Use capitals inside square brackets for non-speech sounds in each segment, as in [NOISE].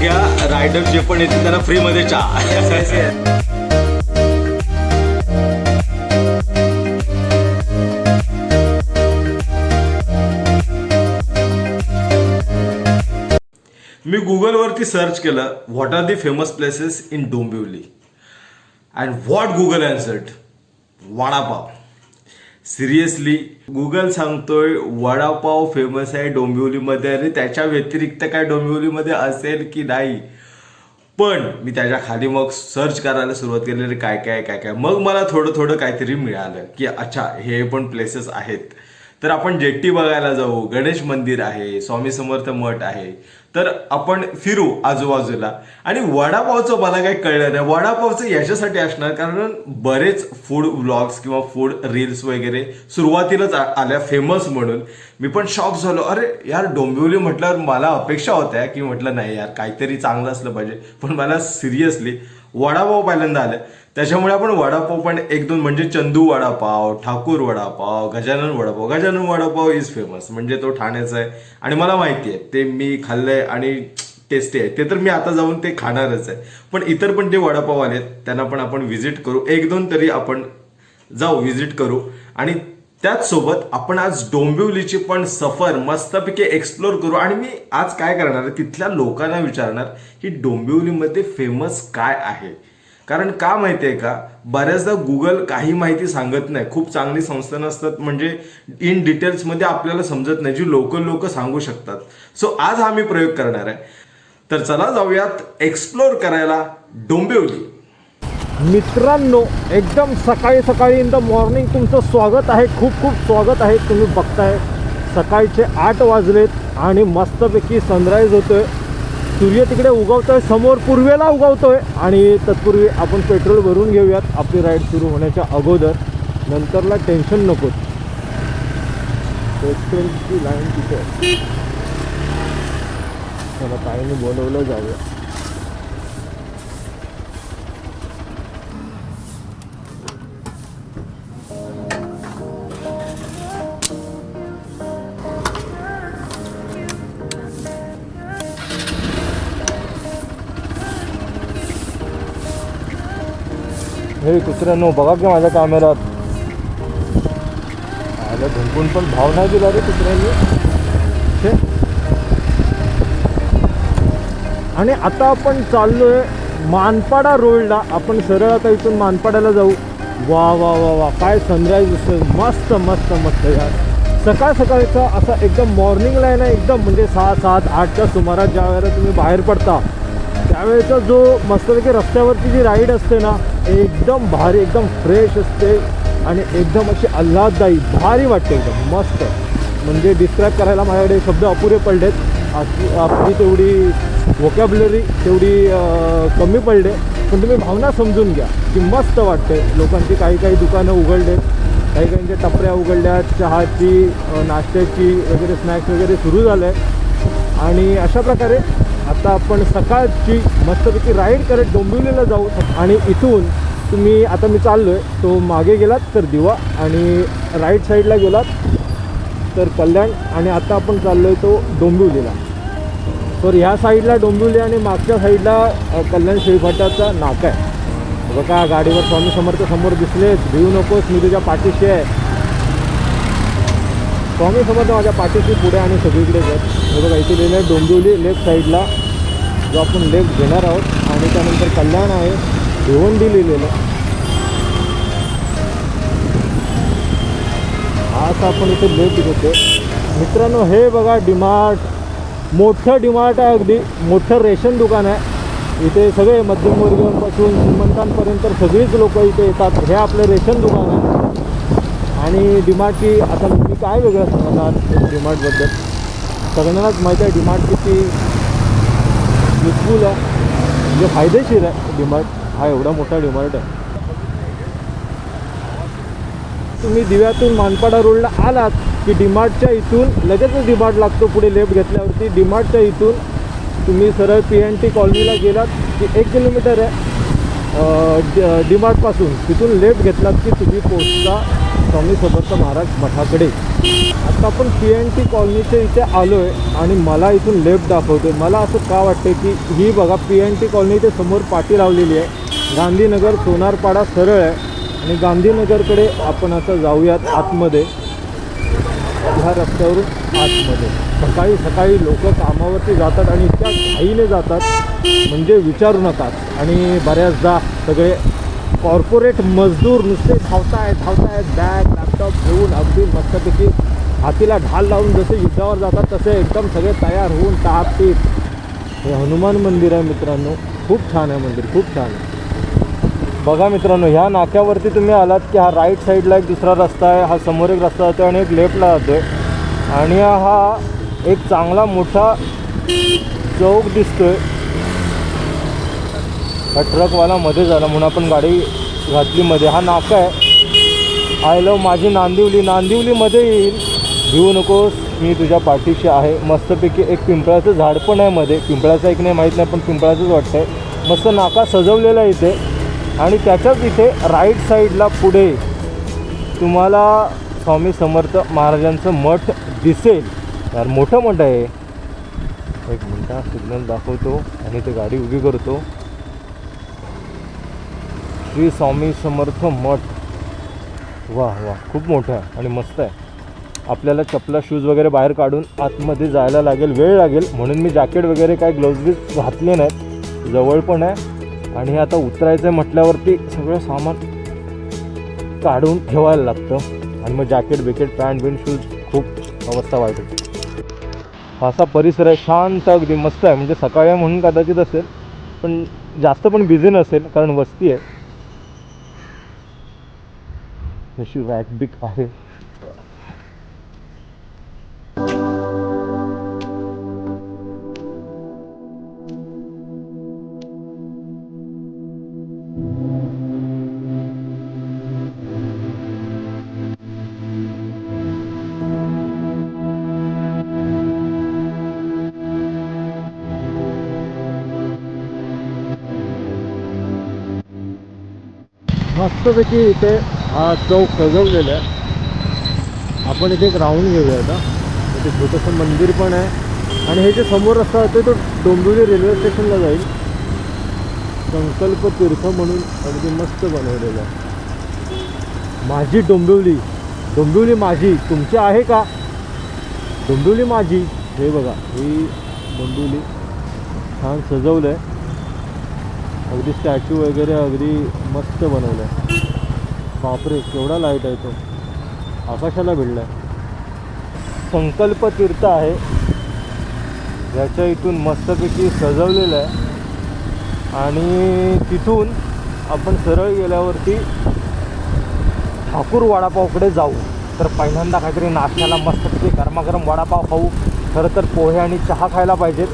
घ्या. रायडर जे पण येतील त्यांना फ्रीमध्ये चहा. मी गुगलवरती सर्च केलं what are the famous places in Dombivli and what Google answered vada pav. Seriously Google सांगतोय वडापाव फेमस आहे डोंबिवलीमध्ये आणि त्याच्या व्यतिरिक्त काय डोंबिवलीमध्ये असेल की नाही? पण मी त्याच्याखाली मग सर्च करायला सुरुवात केली काय काय काय काय. मग मला थोडं थोडं काहीतरी मिळालं की अच्छा हे पण प्लेसेस आहेत. तर आपण जेट्टी बघायला जाऊ गणेश मंदिर आहे स्वामी समर्थ मठ आहे. तर आपण फिरू आजूबाजूला. आणि वडापावचं मला काही कळलं नाही. वडापावचं याच्यासाठी असणार कारण बरेच फूड व्लॉग्स किंवा फूड रील्स वगैरे सुरुवातीलाच आल्या फेमस म्हणून. मी पण शॉक झालो. अरे यार डोंबिवली म्हटल्यावर मला अपेक्षा होत्या की म्हटलं नाही यार काहीतरी चांगलं असलं पाहिजे. पण मला सिरियसली वडापाव पहिल्यांदा आले. त्याच्यामुळे आपण वडापाव पण एक दोन म्हणजे चंदू वडापाव ठाकूर वडापाव गजानन वडापाव. गजानन वडापाव इज फेमस म्हणजे तो ठाण्याचा आहे. आणि मला माहिती आहे ते मी खाल्लंय आणि टेस्टी आहे. ते तर मी आता जाऊन ते खाणारच आहे. पण इतर पण जे वडापाव आलेत त्यांना पण आपण व्हिजिट करू. एक दोन तरी आपण जाऊ व्हिजिट करू. आणि त्याचसोबत आपण आज डोंबिवलीची पण सफर मस्तपैकी एक्सप्लोर करू. आणि मी आज काय करणार आहे? तिथल्या लोकांना विचारणार की डोंबिवलीमध्ये फेमस काय आहे? कारण का माहिती आहे का? बऱ्याचदा गुगल काही माहिती सांगत नाही. खूप चांगली संस्था नसतात. म्हणजे इन डिटेल्समध्ये आपल्याला समजत नाही. जी लोकल लोक सांगू शकतात. सो आज हा मी प्रयोग करणार आहे. तर चला जाऊयात एक्सप्लोर करायला डोंबिवली. मित्रांनो एकदम सकाळी सकाळी इन द मॉर्निंग तुमचं स्वागत आहे. खूप खूप स्वागत आहे. तुम्ही बघताय सकाळचे आठ वाजलेत आणि मस्तपैकी सनराईज होतो आहे सूर्य तिकडे उगवतो आहे समोर पूर्वेला उगवतो आहे आणि तत्पूर्वी आपण पेट्रोल भरून घेऊयात. आपली राईड सुरू होण्याच्या अगोदर. नंतरला टेन्शन नको पेट्रोलची लाईन तिथे आहे. मला ताईने बोलवलं जाऊया. हे कुत्र्यानो बघा की माझ्या कॅमेरात आयला ढुंकून पण भाव नाही दिला रे कुत्र्यांनी. आणि आता आपण चाललोय मानपाडा रोडला. आपण सरळ आता इथून मानपाड्याला जाऊ. वा वा वा वा. काय सनराईज दिसतोय. मस्त मस्त मस्त यार. सकाळ सकाळचा असा एकदम मॉर्निंगला आहे. ना एकदम म्हणजे सहा सात आठच्या सुमारास ज्या वेळेला तुम्ही बाहेर पडता त्यावेळेचा जो मस्तपैकी रस्त्यावरची जी राईड असते ना एकदम भारी एकदम फ्रेश असते आणि एकदम अशी आल्हाददायी भारी वाटते एकदम मस्त. म्हणजे डिस्क्राईब करायला माझ्याकडे शब्द अपुरे पडलेत. आपली आपली तेवढी वोकॅब्लरी तेवढी कमी पडले. पण तुम्ही भावना समजून घ्या की मस्त वाटते. लोकांची काही काही दुकानं उघडलेत. काही काहींच्या टपऱ्या उघडल्या चहाची नाश्त्याची वगैरे स्नॅक्स वगैरे सुरू झालं आहे आणि अशा प्रकारे आता आपण सकाळची मस्तपैकी राईड करत डोंबिवलीला जाऊ आणि इथून तुम्ही आता मी चाललो आहे तो मागे गेलात तर दिवा आणि राईट साईडला गेलात तर कल्याण आणि आता आपण चाललो आहे तो डोंबिवलीला. तर ह्या साईडला डोंबिवली आणि मागच्या साईडला कल्याण शेळफाट्याचा नाका आहे. बघा गाडीवर स्वामी समर्थ समोर दिसलेच भिवू नकोस मी तुझ्या पाठीशी आहे. स्वामी समर्थ माझ्या पाठीशी पुढे आणि सगळीकडे जात बघा इथे लिहिलं आहे डोंबिवली लेफ्ट साईडला जो आपण लेख घेणार आहोत आणि त्यानंतर कल्याण आहे भिवंडी लिहिलेलं. आज आपण इथे लेख घेतो मित्रांनो हे बघा डिमार्ट. मोठं डिमार्ट आहे अगदी. मोठं रेशन दुकान आहे. इथे सगळे मध्यमवर्गीयांपासून श्रीमंतांपर्यंत सगळीच लोक इथे येतात. हे आपलं रेशन दुकान आहे. आणि डिमार्टची आता मी काय वेगळं सांगणार डिमार्टबद्दल? सगळ्यांनाच माहिती आहे डिमार्ट किती युजफुल आहे. म्हणजे फायदेशीर आहे. डिमार्ट हा एवढा मोठा डिमार्ट आहे. तुम्ही दिव्यातून मानपाडा रोडला आलात की डिमार्टच्या इथून लगेचच डिमार्ट लागतो पुढे लेफ्ट घेतल्यावरती. डिमार्टच्या इथून तुम्ही सरळ पी एन टी कॉलनीला गेलात की एक किलोमीटर आहे. डिमार्टपासून तिथून लेफ्ट घेतलात की तुम्ही पोचता स्वामी महाराज मठाकडे. आता आपण पी एन टी कॉलनीच्या इथे आलो आहे आणि मला इथून लेफ्ट दाखवतोय. मला असं का वाटतं की ही बघा पी एन टी कॉलनीच्या समोर पाटी लावलेली आहे. गांधीनगर सोनारपाडा सरळ आहे. आणि गांधीनगरकडे आपण आता जाऊयात आतमध्ये. ह्या रस्त्यावरून आतमध्ये. सकाळी सकाळी लोक कामावरती जातात आणि इतक्या घाईने जातात. म्हणजे विचारू नकात आणि बऱ्याचदा सगळे कॉर्पोरेट मजदूर नुसते धावतायत धावतायत बॅग लॅपटॉप घेऊन अगदी मस्तपैकी हातीला ढाल लावून जसे युद्धावर जातात तसे एकदम सगळे तयार होऊन टापटीप हे हनुमान मंदिर आहे मित्रांनो. खूप छान आहे मंदिर खूप छान आहे. बघा मित्रांनो ह्या नाक्यावरती तुम्ही आलात की हा राईट साईडला एक दुसरा रस्ता आहे हा समोर एक रस्ता जातो आणि एक लेफ्टला जातो आहे आणि हा एक चांगला मोठा चौक दिसतोय. हा ट्रकवाला मध्ये झाला म्हणून आपण गाडी घातली मध्ये. हा नाका आहे. आय लव माझी नांदिवली. नांदिवलीमध्ये येईल. घेऊ नकोस. मी तुझ्या पाठीशी आहे. मस्तपैकी एक पिंपळाचं झाड पण आहे मध्ये. पिंपळाचं एक नाही माहीत नाही पण पिंपळाचंच वाटतं आहे मस्त नाका सजवलेला आहे इथे. आणि त्याच्याच इथे राईट साईडला पुढे तुम्हाला स्वामी समर्थ महाराजांचं मठ दिसेल. यार मोठं मठ आहे. एक मिनटा सिग्नल दाखवतो आणि ते गाडी उभी करतो. श्री स्वामी समर्थ मठ. वा वा खूप मोठं आहे आणि मस्त आहे. आपल्याला चपला शूज वगैरे बाहेर काढून आतमध्ये जायला लागेल वेळ लागेल. म्हणून मी जॅकेट वगैरे काय ग्लोव्ज बीज घातले नाहीत. जवळ पण आहे. आणि हे आता उतरायचं आहे म्हटल्यावरती सगळं सामान काढून ठेवायला लागतं. आणि मग जॅकेट बिकेट पॅन्ट बिंट शूज खूप अवस्था वाईट होती. हा असा परिसर आहे शांत अगदी मस्त आहे. म्हणजे सकाळी म्हणून कदाचित असेल पण जास्त पण बिझी नसेल कारण वस्ती आहे. जशी रॅक बिक आहे मस्तपैकी इथे हा चौक सजवलेला आहे. आपण इथे एक राऊंड घेऊया आता. इथे छोटंसं मंदिर पण आहे. आणि हे जे समोर रस्ता होतो तो डोंबिवली रेल्वे स्टेशनला जाईल. संकल्प तीर्थ म्हणून अगदी मस्त बनवलेलं आहे. माझी डोंबिवली. डोंबिवली माझी. तुमची आहे का? डोंबिवली माझी. हे बघा ही डोंबिवली छान सजवलं आहे अगदी स्टॅच्यू वगैरे अगदी मस्त बनवलं आहे बापरे केवढा लाइट आहे तो. आकाशाला भिडला आहे संकल्प तीर्थ आहे. याच्या इथून मस्तपैकी सजवलेलं आहे. आणि तिथून आपण सरळ गेल्यावरती ठाकूर वडापावकडे जाऊ. तर पहिल्यांदा काहीतरी नाश्त्याला मस्तपैकी गरमागरम वडापाव खाऊ. खरं तर पोहे आणि चहा खायला पाहिजेत.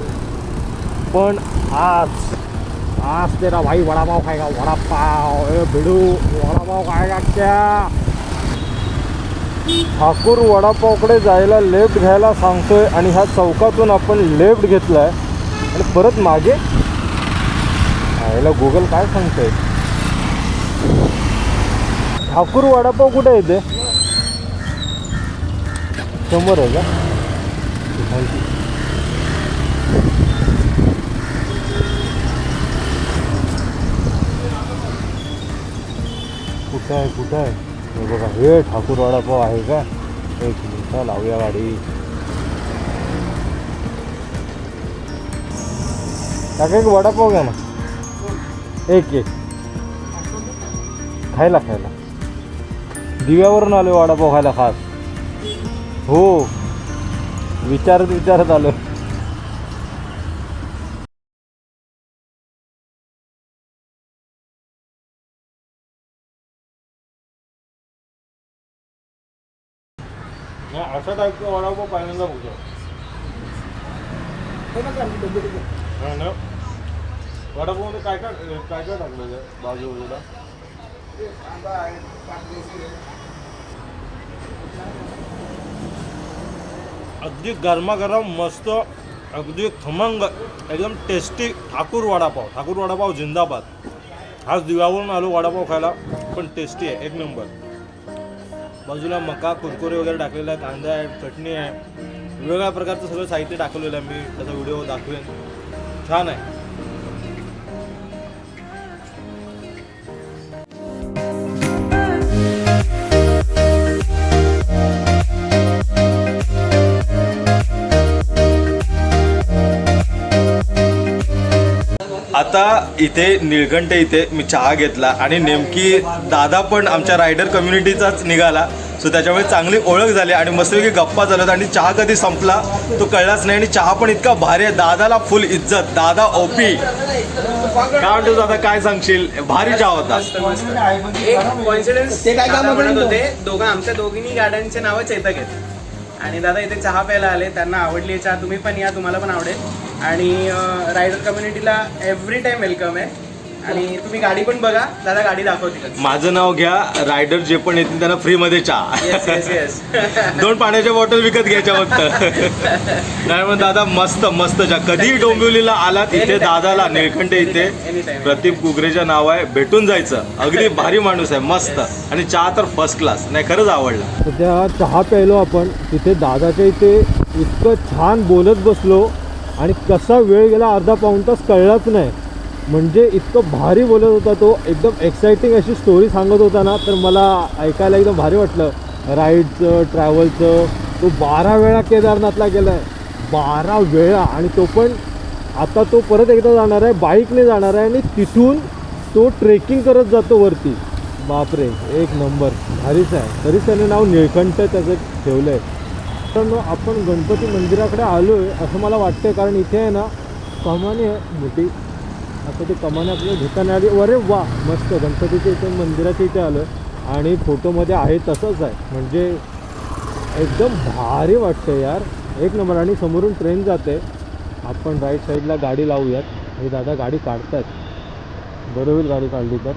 पण आज आज तेरा भाई वडापाव खाएगा वडापाव ए भिडू वडापाव खाएगा क्या ठाकूर वडापावकडे जायला लेफ्ट घ्यायला सांगतोय आणि ह्या चौकातून आपण लेफ्ट घेतला आहे आणि परत मागे याला गुगल काय सांगतोय ठाकूर वडापाव कुठे येते समोर आहे का कुठं आहे कुठं आहे हे बघा हे ठाकूर वडापाव आहे का? एक मिनिट, लावूया गाडी. काका, एक वडापाव घ्या ना. एक एक. खायला खायला. दिव्यावरून आलो वडापाव खायला खास. हो. विचारत विचारत आलो असा टाईपचा वडापाव पहिल्यांदा बघतो हा ना. वडापावमध्ये काय काय काय काय टाकलेलं आहे बाजू बाजूला अगदी गरमागरम मस्त अगदी खमंग एकदम टेस्टी ठाकूर वडापाव. ठाकूर वडापाव जिंदाबाद. हाच दिव्यावरून आलो वडापाव खायला पण टेस्टी आहे एक नंबर बाजूला मका कुरकुरे वगैरे टाकलेला आहे कांदा आहे चटणी आहे. वेगवेगळ्या प्रकारचं सगळं साहित्य टाकलेलं आहे मी. त्याचा व्हिडिओ दाखवेन. छान आहे. इथे निळकंठे इथे मी चहा घेतला आणि नेमकी दादा पण आमच्या रायडर कम्युनिटीचाच निघाला. सो त्याच्यामुळे चांगली ओळख झाली आणि मस्तपैकी गप्पा झाल्यात आणि चहा कधी संपला तो कळलाच नाही आणि चहा पण इतका भारी आहे. दादाला फुल इज्जत. दादा ओपी काय म्हणतो दादा? काय सांगशील? भारी चहा होता. एक कॉन्फिडन्स ते काय काम म्हणत होते दोघं आमच्या दोघींनी गाड्यांचे नावं चेतक आहेत. आणि दादा इथे चहा प्यायला आले त्यांना आवडली चहा. तुम्ही पण या तुम्हाला पण आवडेल. आणि रायडर कम्युनिटीला एव्हरी टाइम वेलकम आहे. आणि तुम्ही गाडी पण बघा दादा गाडी दाखवतील. माझं नाव घ्या रायडर जे पण येतील त्यांना फ्रीमध्ये चहा. येस येस येस दोन पाण्याच्या बॉटल विकत घ्यायच्या फक्त. [LAUGHS] नाही मग दादा मस्त मस्त चहा. कधी डोंबिवलीला आला तिथे दादाला निळकंठे इथे. प्रदीप गुगरेच्या नाव आहे भेटून जायचं. अगदी [LAUGHS] भारी माणूस आहे मस्त. आणि चहा तर फर्स्ट क्लास नाही खरंच आवडला. सध्या चहा प्यायलो आपण तिथे दादाच्या इथे इतकं छान बोलत बसलो. आणि कसा वेळ गेला अर्धा पाऊण तास कळलाच नाही. म्हणजे इतकं भारी बोलत होता तो एकदम एक्साइटिंग अशी स्टोरी सांगत होता ना तर मला ऐकायला एकदम भारी वाटलं. राईडचं ट्रॅव्हलचं तो बारा वेळा केदारनाथला गेला आहे बारा वेळा आणि तो पण आता तो परत एकदा जाणार आहे बाईकने जाणार आहे आणि तिथून तो ट्रेकिंग करत जातो वरती. बापरे एक नंबर भारीच आहे. तरीच त्याने नाव निळकंठ त्याचं ठेवलं आहे तर आपण गणपती मंदिराकडे आलो आहे असं मला वाटतं कारण इथे आहे ना कमानी आहे मोठी. आता ती कमानी आपल्याला घेताना आली अरे वा मस्त. गणपतीच्या इथे मंदिराच्या इथे आलो आणि फोटोमध्ये आहे तसंच आहे. म्हणजे एकदम भारी वाटतं यार. एक नंबर. आणि समोरून ट्रेन जाते. आपण राईट साईडला गाडी लावूयात. हे दादा गाडी काढतात बरोबर गाडी काढली तर.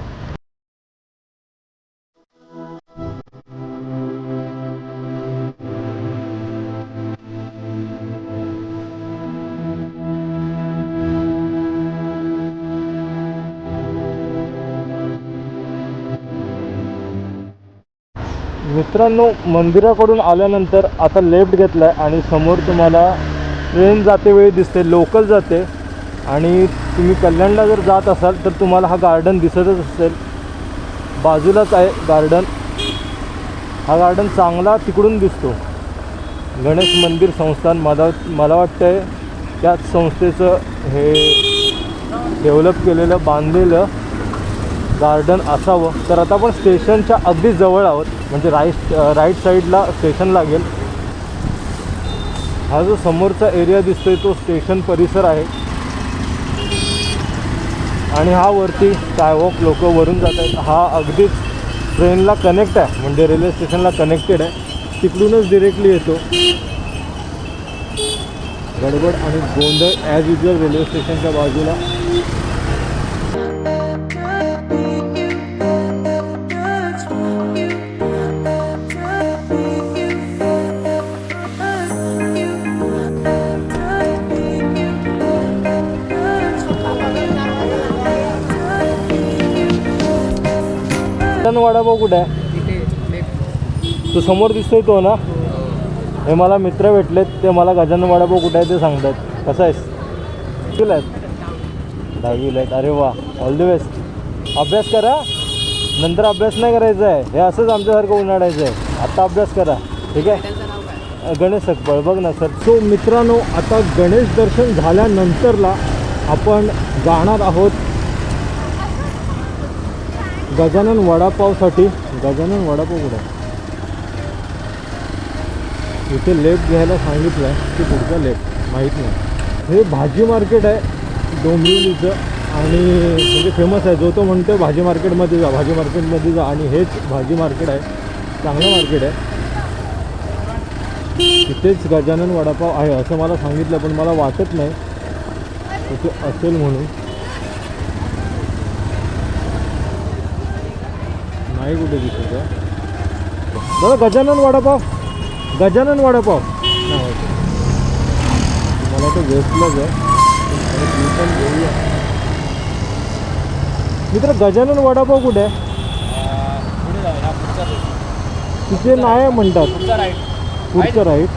मित्रांनो मंदिराकडून आल्यानंतर आता लेफ्ट घेतला आहे आणि समोर तुम्हाला ट्रेन जाते वेळी दिसते लोकल जाते. आणि तुम्ही कल्याणला जर जात असाल तर तुम्हाला हा गार्डन दिसतच असेल. बाजूलाच आहे गार्डन. हा गार्डन चांगला तिकडून दिसतो. गणेश मंदिर संस्थान मला मला वाटतं आहे त्याच संस्थेचं हे डेव्हलप केलेलं बांधलेलं. गार्डन असावं. तर आता आपण स्टेशनच्या अगदी जवळ आहोत. म्हणजे राईट राईट साईडला स्टेशन लागेल. हा जो समोरचा एरिया दिसतोय तो स्टेशन परिसर आहे. आणि हा वरती स्कायवॉक लोक वरून जात आहेत. हा अगदीच ट्रेनला कनेक्ट आहे. म्हणजे रेल्वे स्टेशनला कनेक्टेड आहे. तिकडूनच डिरेक्टली येतो. गडबड आणि गोंधळ ॲज युजल रेल्वे स्टेशनच्या बाजूला. वडापाव कुठे? आहे तो समोर दिसतोय तो ना? हे मला मित्र भेटलेत ते मला गजानन वडापाव कुठे आहे ते सांगतात. कसं आहेस? कितीला आहेत? दहावीला आहेत. अरे वा ऑल द बेस्ट अभ्यास करा. नंतर अभ्यास नाही करायचा आहे. हे असंच आमच्यासारखं उन्हाळायचं आहे. आत्ता अभ्यास करा. ठीक आहे? गणेश सकपळ बघ ना सर. सो मित्रांनो आता गणेश दर्शन झाल्यानंतरला आपण जाणार आहोत गजानन वडापावसाठी गजानन वडापाव कुठे? इथे लेफ्ट घ्यायला सांगितलं आहे की पुढचा लेफ्ट माहीत नाही. हे भाजी मार्केट आहे डोंबिवलीचं आणि म्हणजे फेमस आहे जो तो म्हणतो भाजी मार्केटमध्ये जा भाजी मार्केटमध्ये जा आणि हेच भाजी मार्केट आहे चांगलं मार्केट आहे. तिथेच गजानन वडापाव आहे असं मला सांगितलं पण मला वाटत नाही तिथे असेल म्हणून. नाही कुठे दिसत आहे दादा गजानन वडापाव. गजानन वडापाव. नाही. मला तर वेस्टलाच आहे. घेऊया मित्र गजानन वडापाव कुठे आहे? तिथे नाही आहे म्हणतात. पुढचा राईट. पुढचं राईट.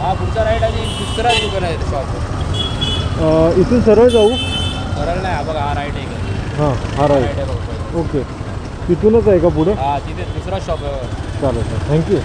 हा पुढचा राईट आणि दुसरा दुकान आहे शॉप इथून सरळ जाऊ? सरळ नाही हा बघा हा राईट आहे. हां हा राईट. आहे ओके. तिथूनच आहे का पुढे? हा तिथे दुसरा शॉप आहे. चालेल सर थँक्यू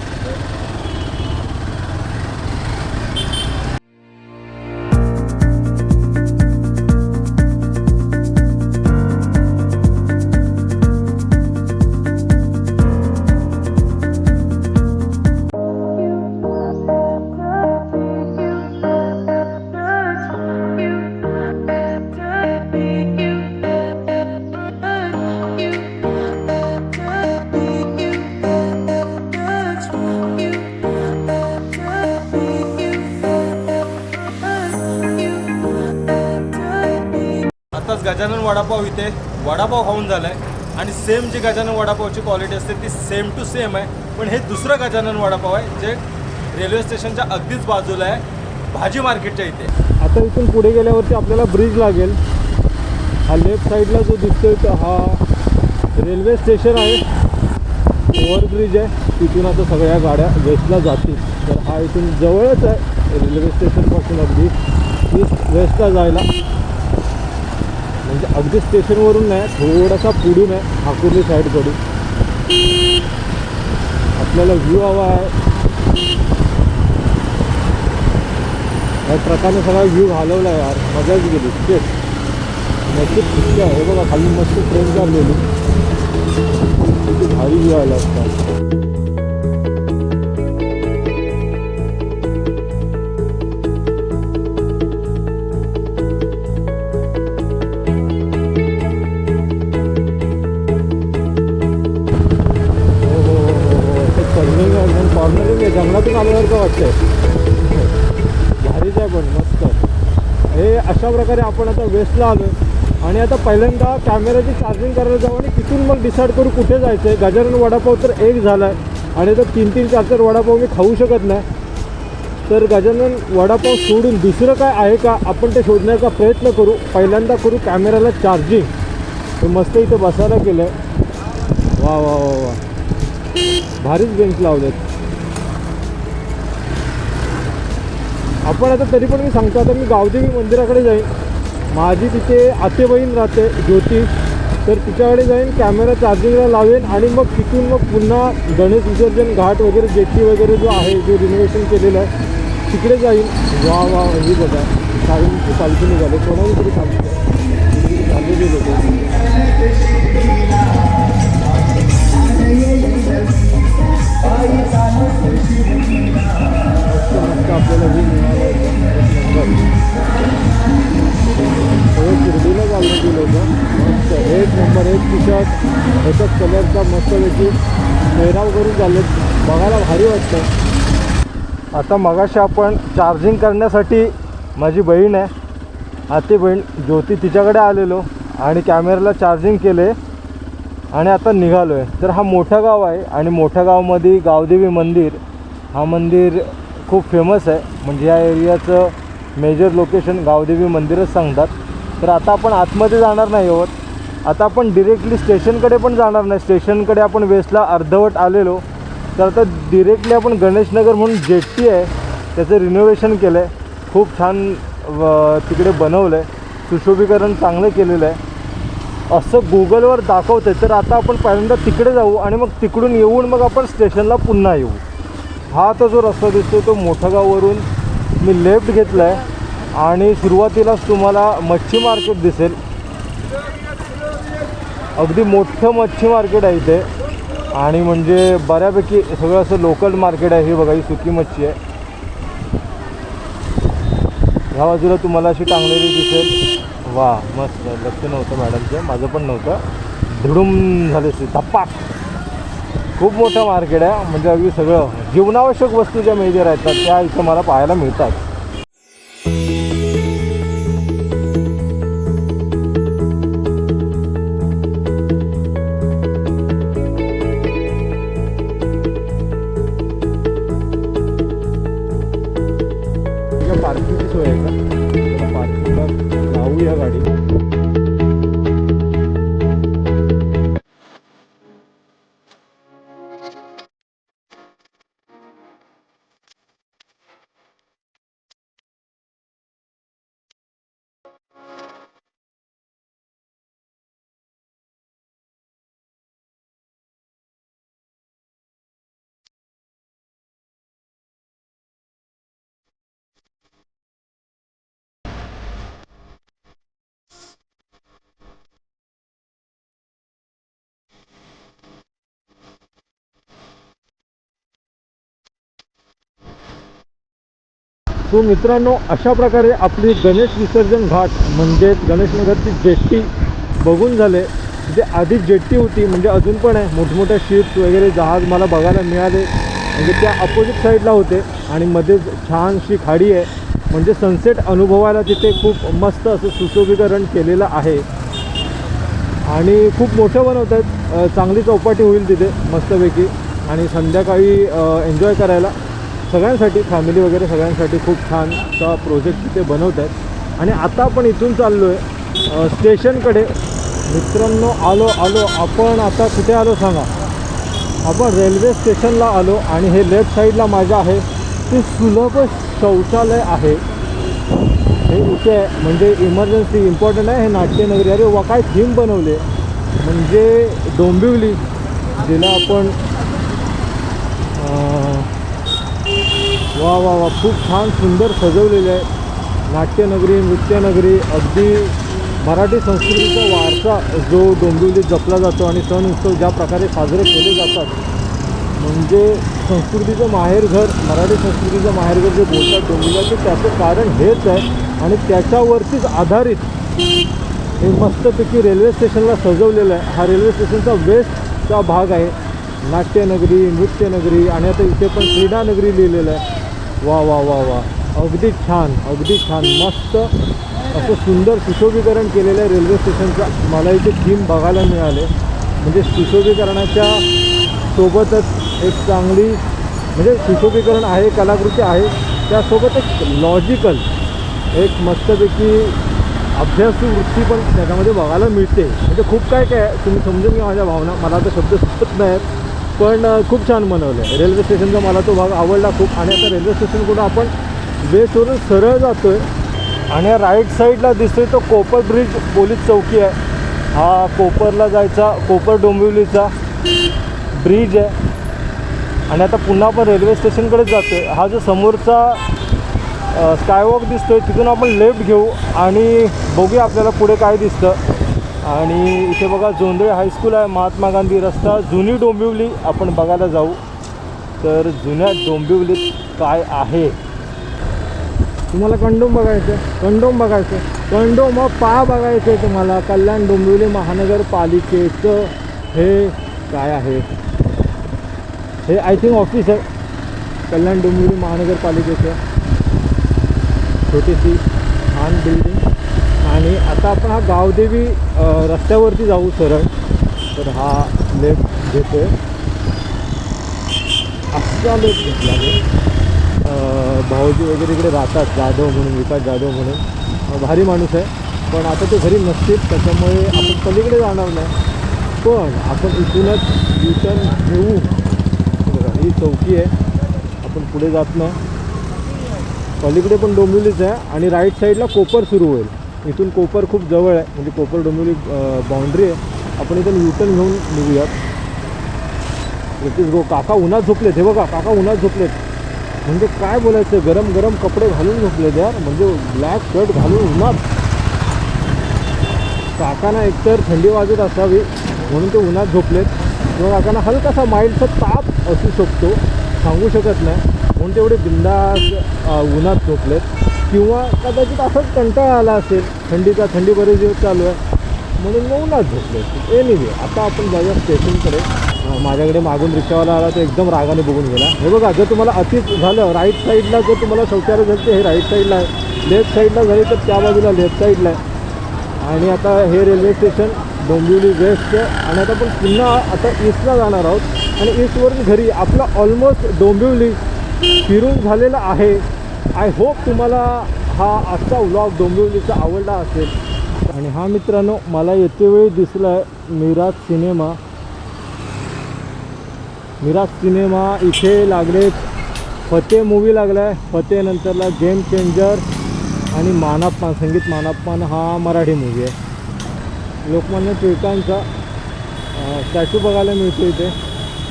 गजानन वडापाव इथे. वडापाव खाऊन झालाय. आणि सेम जी गजानन वडापावची क्वालिटी असते ती सेम टू सेम आहे. पण हे दुसरं गजानन वडापाव आहे जे रेल्वे स्टेशनच्या अगदीच बाजूला आहे भाजी मार्केटच्या इथे. आता इथून पुढे गेल्यावरती आपल्याला ब्रिज लागेल. हा लेफ्ट साईडला जो दिसतोय तो हा रेल्वे स्टेशन आहे. ओव्हरब्रिज आहे. तिथून आता सगळ्या गाड्या वेस्टला जातील. तर हा इथून जवळच आहे रेल्वे स्टेशनपासून अगदी वेस्टला जायला. अगदी स्टेशनवरून नाही थोडासा पुढून आहे ठाकुर्ली साईडकडून. आपल्याला व्ह्यू हवा आहे. या ट्रकाने सगळा व्ह्यू घालवला यार. मजाच गेली. तेच. नक्कीच खुशी आहे. बघा खाली मस्त ट्रेन चाललेली. किती भारी व्ह्यू आला असता वाटतंय भारीच आहे पण मस्त. हे अशा प्रकारे आपण आता वेस्टला आलो आणि आता पहिल्यांदा कॅमेऱ्याची चार्जिंग करायला जाऊ आणि तिथून मग डिसाईड करू कुठे जायचं आहे गजानन वडापाव तर एक झाला आहे आणि आता तीन तीन चार चार वडापाव मी खाऊ शकत नाही. तर गजानन वडापाव सोडून दुसरं काय आहे का? आपण ते शोधण्याचा प्रयत्न करू. पहिल्यांदा करू कॅमेऱ्याला चार्जिंग. हे मस्त इथं बसायला केलं आहे वा वा वा वा. भारीच बेंच लावलेत. आपण आता तरी पण मी सांगतो आता मी गावदेवी मंदिराकडे जाईन. माझी तिथे आते बहीण राहते ज्योती तर तिच्याकडे जाईन कॅमेरा चार्जिंगला लावेन आणि मग तिथून मग पुन्हा गणेश विसर्जन घाट वगैरे जेटी वगैरे जो आहे जो रिनोव्हेशन केलेलं आहे तिकडे जाईन. वा वा ही बघा. साईंची पालखी निघाले. कोणाला तरी सांगतो. चाललेली लोक आपल्याला ही मिळालं. एक शिर्डीला चाललं ती लोक मस्त एक नंबर एक टी शर्ट ह्याच्यात कलरचा मस्तपैकी पेहराव करून झाले बघायला भारी वाटतं आता मगाशी आपण चार्जिंग करण्यासाठी माझी बहीण आहे आती बहीण ज्योती तिच्याकडे आलेलो आणि कॅमेऱ्याला चार्जिंग केले आणि आता निघालो आहे तर हा मोठं गाव आहे आणि मोठ्या गावामध्ये गावदेवी मंदिर हा मंदिर खूप फेमस आहे. म्हणजे या एरियाचं मेजर लोकेशन गावदेवी मंदिरच सांगतात. तर आता आपण आतमध्ये जाणार नाही आहोत. आता आपण डिरेक्टली स्टेशनकडे पण जाणार नाही. स्टेशनकडे आपण वेस्टला अर्धवट आलेलो. तर आता डिरेक्टली आपण गणेशनगर म्हणून जेट्टी आहे त्याचं रिनोव्हेशन केलं आहे खूप छान व तिकडे बनवलं आहे सुशोभीकरण चांगलं केलेलं आहे. असं गुगलवर दाखवते तर आता आपण पहिल्यांदा तिकडे जाऊ आणि मग तिकडून येऊन मग आपण स्टेशनला पुन्हा येऊ. हा आता जो रस्ता दिसतो तो मोठगाववरून मी लेफ्ट घेतला आहे आणि सुरुवातीलाच तुम्हाला मच्छी मार्केट दिसेल. अगदी मोठं मच्छी मार्केट आहे इथे. आणि म्हणजे बऱ्यापैकी सगळं असं लोकल मार्केट आहे. हे बघा ही सुकी मच्छी आहे. ह्या बाजूला तुम्हाला अशी टांगलेली दिसेल. वा मस्त. लक्ष नव्हतं मॅडमचं माझं पण नव्हतं. धुडूम झाले असते धप्पाक खूप मोठं मार्केट आहे. म्हणजे अगदी सगळं जीवनावश्यक वस्तू ज्या मेजर आहेत त्या इथं मला पाहायला मिळतात. सो मित्रांनो अशा प्रकारे आपली गणेश विसर्जन घाट म्हणजेच गणेशनगरची जेट्टी बघून झाले. जे आधी जेट्टी होती म्हणजे अजून पण आहे. मोठमोठ्या शिप्स वगैरे जहाज मला बघायला मिळाले. म्हणजे त्या अपोजिट साईडला होते आणि मध्ये छानशी खाडी आहे. म्हणजे सनसेट अनुभवायला तिथे खूप मस्त असं सुशोभीकरण केलेलं आहे. आणि खूप मोठं बनवत आहेत चांगली चौपाटी होईल तिथे मस्तपैकी. आणि संध्याकाळी एन्जॉय करायला. सगळ्यांसाठी फॅमिली वगैरे सगळ्यांसाठी खूप छानसा प्रोजेक्ट तिथे बनवत आहेत आणि आता आपण इथून चाललो आहे स्टेशनकडे मित्रांनो आलो आलो. आपण आता कुठे आलो सांगा? आपण रेल्वे स्टेशनला आलो आणि हे लेफ्ट साईडला माझ्या आहे. ते सुलभ शौचालय आहे. हे इथे आहे. म्हणजे इमर्जन्सी इम्पॉर्टंट आहे. हे नाट्यनगरी अरे वा काय थीम बनवले म्हणजे डोंबिवली जिला आपण वा वा वा. खूप छान सुंदर सजवलेले आहे. नाट्यनगरी नृत्यनगरी. अगदी मराठी संस्कृतीचा वारसा जो डोंबिवलीत जपला जातो आणि सण उत्सव ज्या प्रकारे साजरे केले जातात. म्हणजे संस्कृतीचं माहेरघर मराठी संस्कृतीचं माहेरघर जे बोलतात डोंबिवलीचं त्याचं कारण हेच आहे. आणि त्याच्यावरतीच आधारित हे मस्तपैकी रेल्वे स्टेशनला सजवलेलं आहे. हा रेल्वे स्टेशनचा वेस्टचा भाग आहे. नाट्यनगरी नृत्यनगरी आणि आता इथे पण क्रीडानगरी लिहिलेलं आहे. वा वा वा वा. अगदी छान अगदी छान. मस्त असं सुंदर सुशोभीकरण केलेलं आहे रेल्वे स्टेशनचा मला इथे थीम बघायला मिळाले. म्हणजे सुशोभीकरणाच्या सोबतच एक चांगली म्हणजे सुशोभीकरण आहे कलाकृती आहे त्यासोबत एक लॉजिकल एक मस्तपैकी अभ्यासू वृत्ती पण त्याच्यामध्ये बघायला मिळते. म्हणजे खूप काय काय आहे तुम्ही समजून घ्या माझ्या भावना. मला आता शब्द सुचत नाहीत. पण खूप छान बनवलं आहे. रेल्वे स्टेशनचा मला तो भाग आवडला खूप. आणि आता रेल्वे स्टेशनकडून आपण वेस्टवरून सरळ जातो आहे आणि या राईट साईडला दिसतोय तो कोपर ब्रिज पोलीस चौकी आहे. हा कोपरला जायचा कोपर डोंबिवलीचा ब्रिज आहे. आणि आता पुन्हा आपण रेल्वे स्टेशनकडेच जातो आहे हा जो समोरचा स्कायवॉक दिसतोय तिथून आपण लेफ्ट घेऊ आणि बघूया आपल्याला पुढे काय दिसतं. आणि इथे बघा जोंधळे हायस्कूल आहे महात्मा गांधी रस्ता. जुनी डोंबिवली आपण बघायला जाऊ. तर जुन्या डोंबिवलीत काय आहे? तुम्हाला कंडोम बघायचं आहे कंडोम बघायचं आहे. कंडोम पा बघायचं आहे तुम्हाला. कल्याण डोंबिवली महानगरपालिकेचं हे काय आहे? हे आय थिंक ऑफिस आहे. कल्याण डोंबिवली महानगरपालिकेचं. छोटीशी छान बिल्डिंग आणि आता आपण हा गावदेवी रस्त्यावरती जाऊ सरळ. तर हा लेफ्ट घेतो आहे असा लेफ्ट घेतला मी. भाऊजी वगैरे इकडे राहतात जाधव म्हणून विकास जाधव म्हणून. भारी माणूस आहे. पण आता ते घरी नसतील त्याच्यामुळे आपण पलीकडे जाणार नाही. पण आपण इथूनच युटर्न घेऊ. बघा ही चौकी आहे. आपण पुढे जात नाही. पलीकडे पण डोंबिवलीच आहे आणि राईट साईडला कोपर सुरू होईल. इथून कोपर खूप जवळ आहे. म्हणजे कोपर डोंबिवली बाउंड्री आहे. आपण इथून युटर्न घेऊन निघूयात. गो काका उन्हात झोपलेत. हे बघा काका उन्हात झोपलेत. म्हणजे काय बोलायचं? गरम गरम कपडे घालून झोपलेत यार. म्हणजे ब्लॅक शर्ट घालून उन्हात. काकांना एकतर थंडी वाजत असावी म्हणून ते उन्हात झोपलेत. किंवा काकांना हलकासा माइल्डचा ताप असू शकतो. सांगू शकत नाही. म्हणून तेवढे बिंदास उन्हात झोपलेत. किंवा कदाचित असंच कंटाळा आला असेल थंडीचा थंडी बरेच दिवस चालू आहे म्हणून मग उन्हात झोपलेत एनिवे आता आपण जाऊया स्टेशनकडे. माझ्याकडे मागून रिक्षावाला आला तो एकदम रागाने बघून गेला. हे बघा जर तुम्हाला अतिच झालं राईट साईडला जर तुम्हाला शौचालय झालं हे राईट साईडला आहे. लेफ्ट साईडला झाली तर त्या बाजूला लेफ्ट साईडला आहे. आणि आता हे रेल्वे स्टेशन डोंबिवली वेस्ट आणि आता आपण पुन्हा आता ईस्टला जाणार आहोत. आणि ईस्टवरून घरी आपलं ऑलमोस्ट डोंबिवली फिरून झालेलं आहे. आय होप तुम्हाला हा आजचा व्लॉग डोंबिवलीचा आवडला असेल. आणि हा मित्रांनो मला येते वेळी दिसला आहे मिराज सिनेमा. मिराज सिनेमा इथे लागले. फते मूवी लागला आहे फतेनंतरला गेम चेंजर आणि मानाप्पान संगीत मानाप्पान हा मराठी मूवी आहे. लोकमान्य टिळकांचा स्टॅच्यू बघायला मिळतो इथे.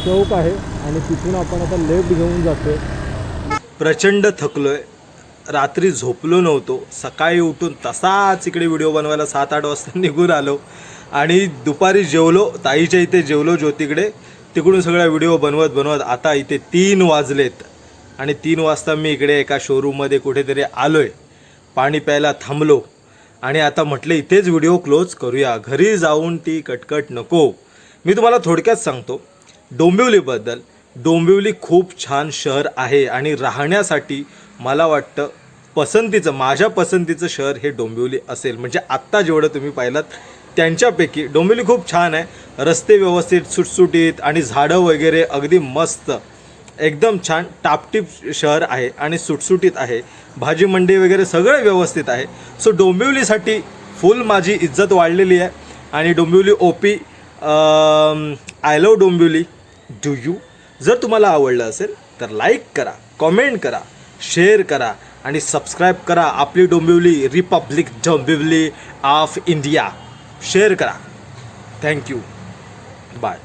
चौक आहे आणि तिथून आपण आता लेफ्ट घेऊन जातो प्रचंड थकलो आहे रात्री झोपलो नव्हतो. सकाळी उठून तसाच इकडे व्हिडिओ बनवायला सात आठ वाजता [LAUGHS] निघून आलो. आणि दुपारी जेवलो. ताईच्या इथे जेवलो ज्योतीकडे. तिकडून सगळ्या व्हिडिओ बनवत बनवत आता इथे तीन वाजलेत. आणि तीन वाजता मी इकडे एका शोरूममध्ये कुठेतरी आलो आहे पाणी प्यायला थांबलो. आणि आता म्हटलं इथेच व्हिडिओ क्लोज करूया. घरी जाऊन ती कटकट नको. मी तुम्हाला थोडक्यात सांगतो. डोंबिवलीबद्दल डोंबिवली खूप छान शहर आहे आणि राहण्यासाठी मला वाटतं पसंतीचं माझ्या पसंतीचं शहर हे डोंबिवली असेल. म्हणजे आत्ता जेवढं तुम्ही पाहिलात त्यांच्यापैकी डोंबिवली खूप छान आहे. रस्ते व्यवस्थित सुटसुटीत आणि झाडं वगैरे अगदी मस्त. एकदम छान टापटीप शहर आहे आणि सुटसुटीत आहे. भाजी मंडी वगैरे सगळं व्यवस्थित आहे. सो डोंबिवलीसाठी फुल माझी इज्जत वाढलेली आहे. आणि Dombivli O P I love Dombivli. Do you जर तुम्हाला आवडलं असेल तर लाईक करा कॉमेंट करा शेअर करा आणि सबस्क्राईब करा आपली Dombivli republic Dombivli of India share करा. Thank you bye